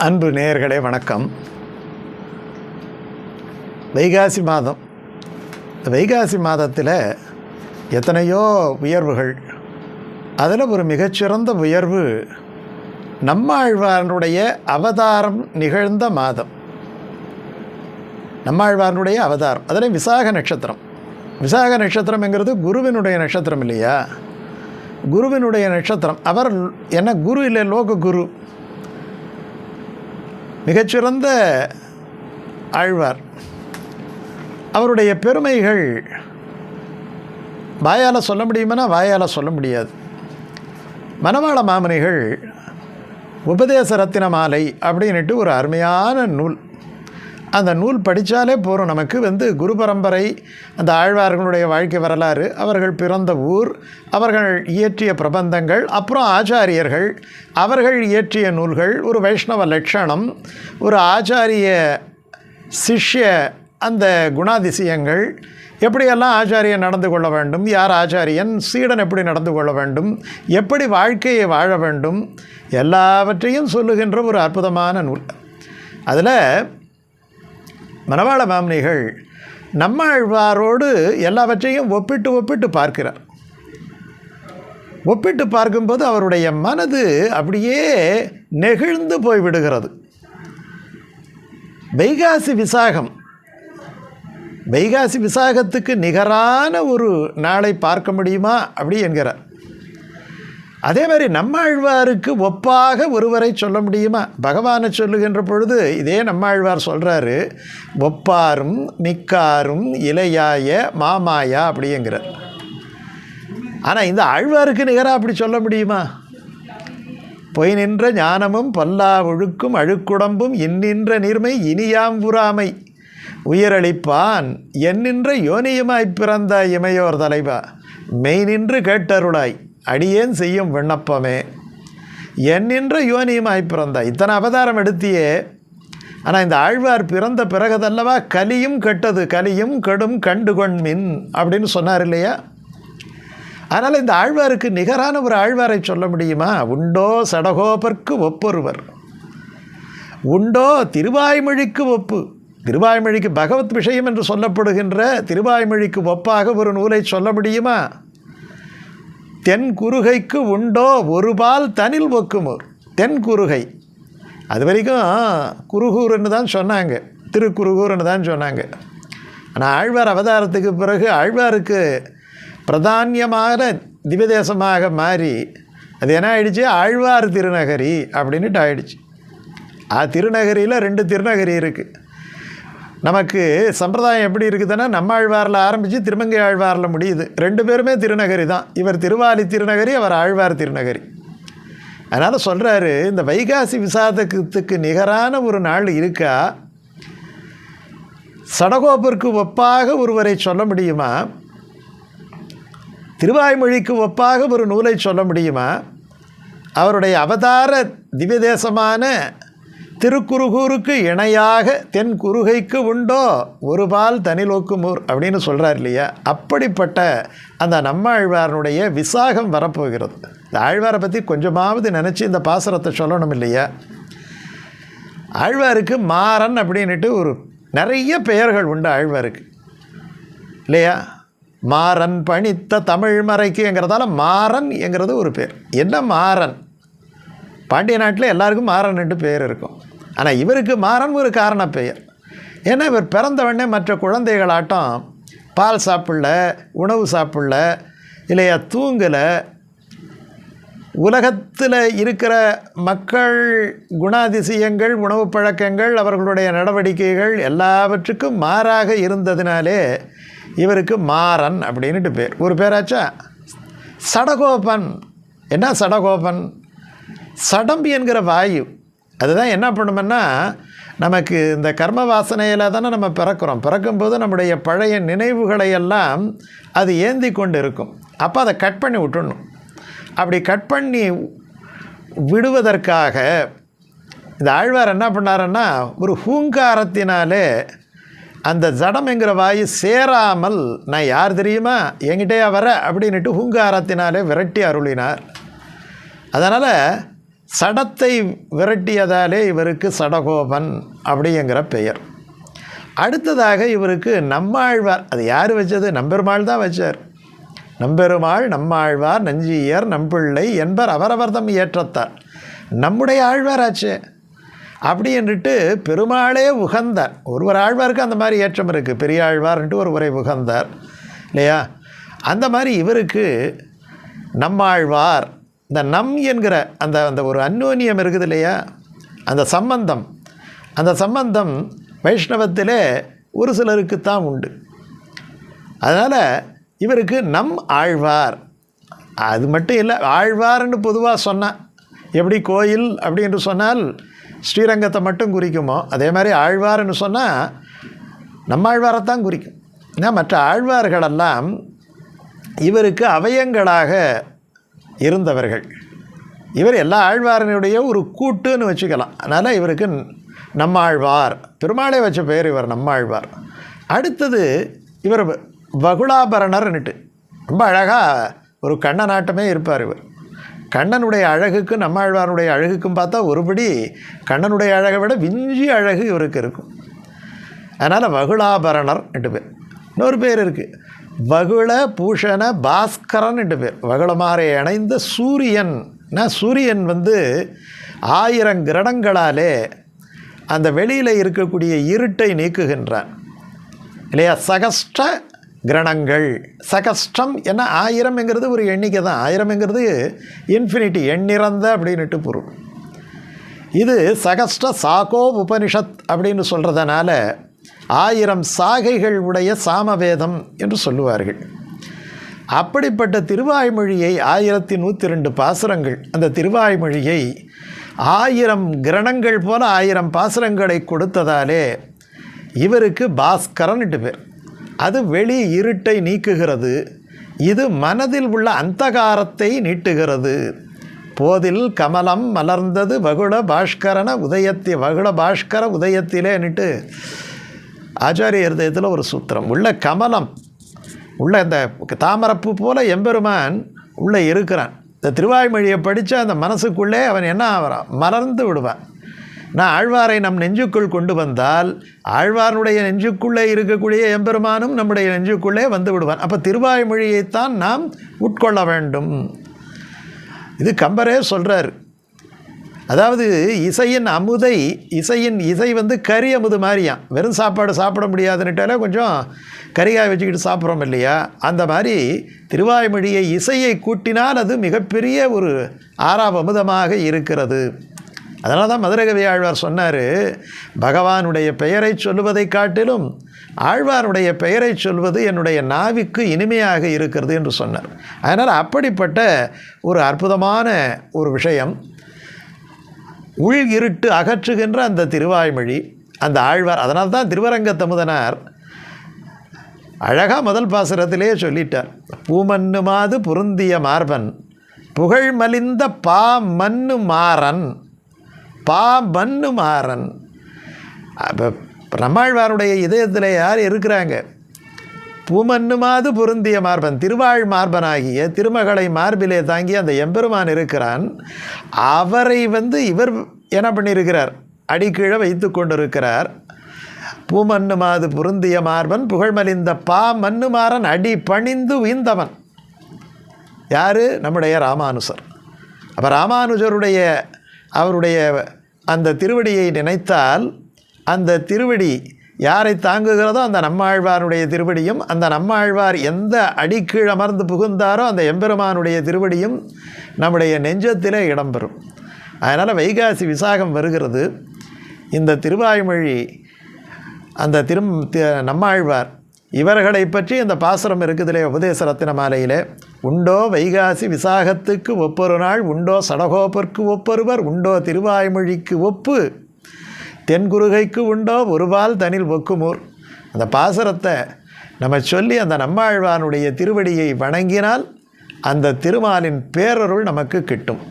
அன்பு நேயர்களே வணக்கம். வைகாசி மாதம். இந்த வைகாசி மாதத்தில் எத்தனையோ உயர்வுகள். அதில் ஒரு மிகச்சிறந்த உயர்வு நம்மாழ்வாரனுடைய அவதாரம் நிகழ்ந்த மாதம். நம்மாழ்வாரனுடைய அவதாரம். அதில் விசாக நட்சத்திரம். விசாக நட்சத்திரம்ங்கிறது குருவினுடைய நட்சத்திரம் இல்லையா? குருவினுடைய நட்சத்திரம். அவர் என்ன குரு இல்லை லோக குரு மிகச்சிறந்த ஆழ்வார். அவருடைய பெருமைகள் வாயால் சொல்ல முடியுமானா வாயால் சொல்ல முடியாது. மணவாள மாமனிகள் உபதேச ரத்தின மாலை அப்படின்ட்டு ஒரு அருமையான நூல். அந்த நூல் படித்தாலே போகிறோம் நமக்கு வந்து குரு பரம்பரை அந்த ஆழ்வார்களுடைய வாழ்க்கை வரலாறு அவர்கள் பிறந்த ஊர் அவர்கள் இயற்றிய பிரபந்தங்கள் அப்புறம் ஆச்சாரியர்கள் அவர்கள் இயற்றிய நூல்கள் ஒரு வைஷ்ணவ லட்சணம் ஒரு ஆச்சாரிய சிஷ்ய அந்த குணாதிசயங்கள் எப்படியெல்லாம் ஆச்சாரியன் நடந்து கொள்ள வேண்டும் யார் ஆச்சாரியன் சீடன் எப்படி நடந்து கொள்ள வேண்டும் எப்படி வாழ்க்கையை வாழ வேண்டும் எல்லாவற்றையும் சொல்லுகின்ற ஒரு அற்புதமான நூல். அதில் மணவாள மாமனிகள் நம்மாழ்வாரோடு எல்லாவற்றையும் ஒப்பிட்டு ஒப்பிட்டு பார்க்கிறார். ஒப்பிட்டு பார்க்கும்போது அவருடைய மனது அப்படியே நெகிழ்ந்து போய் விடுகிறது வைகாசி விசாகம் வைகாசி விசாகத்துக்கு நிகரான ஒரு நாளை பார்க்க முடியுமா அப்படி என்கிறார். அதே மாதிரி நம்மாழ்வாருக்கு ஒப்பாக ஒருவரை சொல்ல முடியுமா? பகவானை சொல்லுகின்ற பொழுது இதே நம்மாழ்வார் சொல்கிறாரு ஒப்பாரும் மிக்காரும் இலையாய மாமாயா அப்படிங்கிறார். ஆனால் இந்த ஆழ்வாருக்கு நிகராக அப்படி சொல்ல முடியுமா? பொய் நின்ற ஞானமும் பல்லா ஒழுக்கும் அழுக்குடம்பும் இன்னின்ற நீர்மை இனியாம்புறாமை உயிரளிப்பான் என்னின்ற யோனியுமாய் பிறந்த இமையோர் தலைவா. மெய் நின்று கேட்டருளாய். அடியேன் செய்யும் விண்ணப்பமே. என்னின்ற யோனியுமாய் பிறந்த. இத்தனை அவதாரம் எடுத்தியே. ஆனால் இந்த ஆழ்வார் பிறந்த பிறகுதல்லவா? கலியும் கெட்டது கலியும் கெடும் கண்டுகொண்மின் அப்படின்னு சொன்னார் இல்லையா? அதனால் இந்த ஆழ்வாருக்கு நிகரான ஒரு ஆழ்வாரை சொல்ல முடியுமா? உண்டோ சடகோபர்க்கு ஒப்பொருவர். உண்டோ திருவாய்மொழிக்கு ஒப்பு. திருவாய்மொழிக்கு பகவத் விஷயம் என்று சொல்லப்படுகின்ற திருவாய்மொழிக்கு ஒப்பாக ஒரு நூலை சொல்ல முடியுமா? தென் குறுகைக்கு உண்டோ ஒரு பால் தனில் ஒக்குமோர் தென் குறுகை. அது வரைக்கும் குருகூர்னு தான் சொன்னாங்க. திருக்குறுகூர்னு தான் சொன்னாங்க. ஆனால் ஆழ்வார் அவதாரத்துக்கு பிறகு ஆழ்வாருக்கு பிரதானியமான திவ்யதேசமாக மாறி அது என்ன ஆயிடுச்சு? ஆழ்வார் திருநகரி அப்படின்ட்டு ஆயிடுச்சு. ஆ திருநகரியில் ரெண்டு திருநகரி இருக்குது நமக்கு சம்பிரதாயம் எப்படி இருக்குதுன்னா நம்ம ஆழ்வாரில் ஆரம்பித்து திருமங்கை ஆழ்வாரில் முடியுது. ரெண்டு பேருமே திருநகரி தான். இவர் திருவாலி திருநகரி அவர் ஆழ்வார் திருநகரி. அதனால் சொல்கிறாரு இந்த வைகாசி விசாதத்துக்கு நிகரான ஒரு நாள் இருக்கா? சடகோப்பிற்கு ஒப்பாக ஒருவரை சொல்ல முடியுமா? திருவாய்மொழிக்கு ஒப்பாக ஒரு நூலை சொல்ல முடியுமா? அவருடைய அவதார திவ்யதேசமான திருக்குறுகூருக்கு இணையாக தென் குறுகைக்கு உண்டோ? ஒரு பால் தனிலோக்குமூர் அப்படின்னு சொல்கிறார் இல்லையா? அப்படிப்பட்ட அந்த நம்மாழ்வாரனுடைய விசாகம் வரப்போகிறது. இந்த ஆழ்வாரை பற்றி கொஞ்சமாவது நினச்சி இந்த பாசுரத்தை சொல்லணும் இல்லையா? ஆழ்வாருக்கு மாறன் அப்படின்ட்டு ஒரு நிறைய பெயர்கள் உண்டு ஆழ்வாருக்கு. இல்லையா? மாறன் பணித்த தமிழ் மறைக்குங்கிறதால மாறன் என்கிறது ஒரு பேர். என்ன மாறன்? பாண்டிய நாட்டில் எல்லாருக்கும் மாறன் ரெண்டு பேர் இருக்கும். ஆனால் இவருக்கு மாறன் ஒரு காரண பெயர். ஏன்னா இவர் பிறந்தவொடனே மற்ற குழந்தைகளாட்டம் பால் சாப்பிடல உணவு சாப்பிடல இல்லையா தூங்கலை. உலகத்தில் இருக்கிற மக்கள் குணாதிசயங்கள் உணவு பழக்கங்கள் அவர்களுடைய நடவடிக்கைகள் எல்லாவற்றுக்கும் மாறாக இருந்ததினாலே இவருக்கு மாறன் அப்படின்ட்டு பேர். ஒரு பேராச்சா? சடகோபன். என்ன சடகோபன்? சடம்பி என்கிற வாயு. அதுதான் என்ன பண்ணுமென்னா நமக்கு இந்த கர்ம வாசனையில் தானே நம்ம பிறக்கிறோம். பிறக்கும்போது நம்முடைய பழைய நினைவுகளை எல்லாம் அது ஏந்தி கொண்டு இருக்கும் அப்போ அதை கட் பண்ணி விட்டுடணும் அப்படி கட் பண்ணி விடுவதற்காக இந்த ஆழ்வார் என்ன பண்ணாருன்னா ஒரு ஹூங்காரத்தினாலே அந்த ஜடம் என்கிற சேராமல் நான் யார் தெரியுமா? என்கிட்டயா வர அப்படின்ட்டு ஹூங்காரத்தினாலே விரட்டி அருளினார். அதனால் சடத்தை விரட்டியதாலே இவருக்கு சடகோபன் அப்படிங்கிற பெயர். அடுத்ததாக இவருக்கு நம்மாழ்வார் அது யார் வச்சது? நம்பெருமாள் தான் வச்சார். நம்பெருமாள் நம்மாழ்வார் நஞ்சியர் நம்பிள்ளை என்பர் அவரவர் தம் ஏற்றத்தார். நம்முடைய ஆழ்வாராச்சே. அப்படி என்றுட்டு பெருமாளே உகந்தார். ஒருவர் ஆழ்வாருக்கு அந்த மாதிரி ஏற்றம் இருக்குது பெரிய ஆழ்வார்ன்ட்டு ஒருவரை உகந்தார். இல்லையா? அந்த மாதிரி இவருக்கு நம்மாழ்வார் இந்த நம் என்கிற அந்த அந்த ஒரு அந்யோன்யம் இருக்குது இல்லையா? அந்த சம்பந்தம். அந்த சம்பந்தம் வைஷ்ணவத்திலே ஒரு சிலருக்கு தான் உண்டு. அதனால் இவருக்கு நம் ஆழ்வார். அது மட்டும் இல்லை ஆழ்வார்னு பொதுவாக சொன்னால் எப்படி கோயில் அப்படின்னு சொன்னால் ஸ்ரீரங்கத்தை மட்டும் குறிக்குமோ அதே மாதிரி ஆழ்வார்னு சொன்னால் நம்ம ஆழ்வாரைத்தான் குறிக்கும். ஏன்னா மற்ற ஆழ்வார்களெல்லாம் இவருக்கு அவயங்களாக இருந்தவர்கள். இவர் எல்லா ஆழ்வாரனுடைய ஒரு கூட்டுன்னு வச்சுக்கலாம். அதனால் இவருக்கு நம்மாழ்வார். பெருமாளை வச்ச பெயர் இவர் நம்மாழ்வார். அடுத்தது இவர் வகுளாபரணர்னுட்டு ரொம்ப அழகாக ஒரு கண்ணனாட்டமே இருப்பார் இவர். கண்ணனுடைய அழகுக்கும் நம்மாழ்வாருடைய அழகுக்கும் பார்த்தா ஒருபடி கண்ணனுடைய அழகை விட விஞ்சி அழகு இவருக்கு இருக்கும். அதனால் வகுளாபரணர் ரெண்டு பேர். இன்னொரு பேர் இருக்குது வகுள பூஷண பாஸ்கரன் என்று பேர். வகுளமாரை இணைந்த சூரியன். சூரியன் வந்து ஆயிரம் கிரணங்களாலே அந்த வெளியில் இருக்கக்கூடிய இருட்டை நீக்குகின்றான் இல்லையா? சகஷ்ட கிரணங்கள். சகஷ்டம் என்ன ஆயிரம்ங்கிறது ஒரு எண்ணிக்கை தான். ஆயிரம்ங்கிறது இன்ஃபினிட்டி எண்ணிறந்த அப்படின்னுட்டு பொருள். இது சகஷ்ட சாகோ உபனிஷத் அப்படின்னு சொல்கிறதுனால ஆயிரம் சாகைகள் உடைய சாமவேதம் என்று சொல்லுவார்கள். அப்படிப்பட்ட திருவாய்மொழியை ஆயிரத்தி நூற்றி ரெண்டு பாசுரங்கள் அந்த திருவாய்மொழியை ஆயிரம் கிரணங்கள் போல ஆயிரம் பாசுரங்களை கொடுத்ததாலே இவருக்கு பாஸ்கரன்ட்டு பேர். அது வெளி இருட்டை நீக்குகிறது இது மனதில் உள்ள அந்தகாரத்தை நீட்டுகிறது. போதில் கமலம் மலர்ந்தது வகுள பாஷ்கரன உதயத்தி வகுள பாஷ்கர உதயத்திலேன்னுட்டு ஆச்சாரிய இருதயத்தில் ஒரு சூத்திரம். உள்ள கமலம் உள்ள இந்த தாமரப்பு போல எம்பெருமான் உள்ளே இருக்கிறான். இந்த திருவாய்மொழியை படித்து அந்த மனசுக்குள்ளே அவன் என்ன ஆகிறான்? மலர்ந்து விடுவான். நான் ஆழ்வாரை நம் நெஞ்சுக்குள் கொண்டு வந்தால் ஆழ்வாருடைய நெஞ்சுக்குள்ளே இருக்கக்கூடிய எம்பெருமானும் நம்முடைய நெஞ்சுக்குள்ளே வந்து விடுவான். அப்போ திருவாய்மொழியைத்தான் நாம் உட்கொள்ள வேண்டும். இது கம்பரே சொல்கிறார் அதாவது இசையின் அமுதை இசையின் இசை வந்து கறி அமுது மாதிரியாம். வெறும் சாப்பாடு சாப்பிட முடியாதுன்னுட்டாலே கொஞ்சம் கறிகாய் வச்சுக்கிட்டு சாப்பிட்றோம் இல்லையா? அந்த மாதிரி திருவாய்மொழியை இசையை கூட்டினால் அது மிகப்பெரிய ஒரு ஆறாம் அமுதமாக இருக்கிறது. அதனால தான் மதுரகவி ஆழ்வார் சொன்னார் பகவானுடைய பெயரை சொல்லுவதை காட்டிலும் ஆழ்வாருடைய பெயரை சொல்வது என்னுடைய நாவிக்கு இனிமையாக இருக்கிறது என்று சொன்னார். அதனால் அப்படிப்பட்ட ஒரு அற்புதமான ஒரு விஷயம் உள் இருட்டு அகற்றுகின்ற அந்த திருவாய்மொழி அந்த ஆழ்வார் அதனால் தான் திருவரங்க தமுதனார் அழகாக முதல் பாசுரத்திலே சொல்லிட்டார். பூமன்னுமாது பொருந்திய மார்பன் புகழ் மலிந்த பா மண்ணு மாறன் பா மண்ணு மாறன். அப்போ நம்மாழ்வாருடைய இதயத்தில் யார் இருக்கிறாங்க? பூமன்னுமாது பொருந்திய மார்பன் திருவாழ் மார்பனாகிய திருமகளை மார்பிலே தாங்கி அந்த எம்பெருமான் இருக்கிறான். அவரை வந்து இவர் என்ன பண்ணியிருக்கிறார்? அடிக்கீழே வைத்து கொண்டிருக்கிறார். பூமன்னுமாது பொருந்திய மார்பன் புகழ்மலிந்த பா மன்னுமாறன் அடி பணிந்து உயிந்தவன். யார்? நம்முடைய ராமானுசர். அப்போ ராமானுஜருடைய அவருடைய அந்த திருவடியை நினைத்தால் அந்த திருவடி யாரை தாங்குகிறதோ அந்த நம்மாழ்வாருடைய திருவடியும் அந்த நம்மாழ்வார் எந்த அடிக்கீழ் அமர்ந்து புகுந்தாரோ அந்த எம்பெருமானுடைய திருவடியும் நம்முடைய நெஞ்சத்திலே இடம்பெறும். அதனால் வைகாசி விசாகம் வருகிறது. இந்த திருவாய்மொழி அந்த திரும் நம்மாழ்வார் இவர்களை பற்றி இந்த பாசுரம் இருக்குதிலே உபதேச ரத்தின மாலையிலே உண்டோ வைகாசி விசாகத்துக்கு ஒப்பொரு நாள் உண்டோ சடகோப்பிற்கு ஒப்பொருவர் உண்டோ திருவாய்மொழிக்கு ஒப்பு தென்குருகைக்கு உண்டோ ஒருபால் தனில் ஒக்குமூர். அந்த பாசுரத்தை நம்ம சொல்லி அந்த நம்மாழ்வானுடைய திருவடியை வணங்கினால் அந்த திருமாலின் பேரருள் நமக்கு கிட்டும்.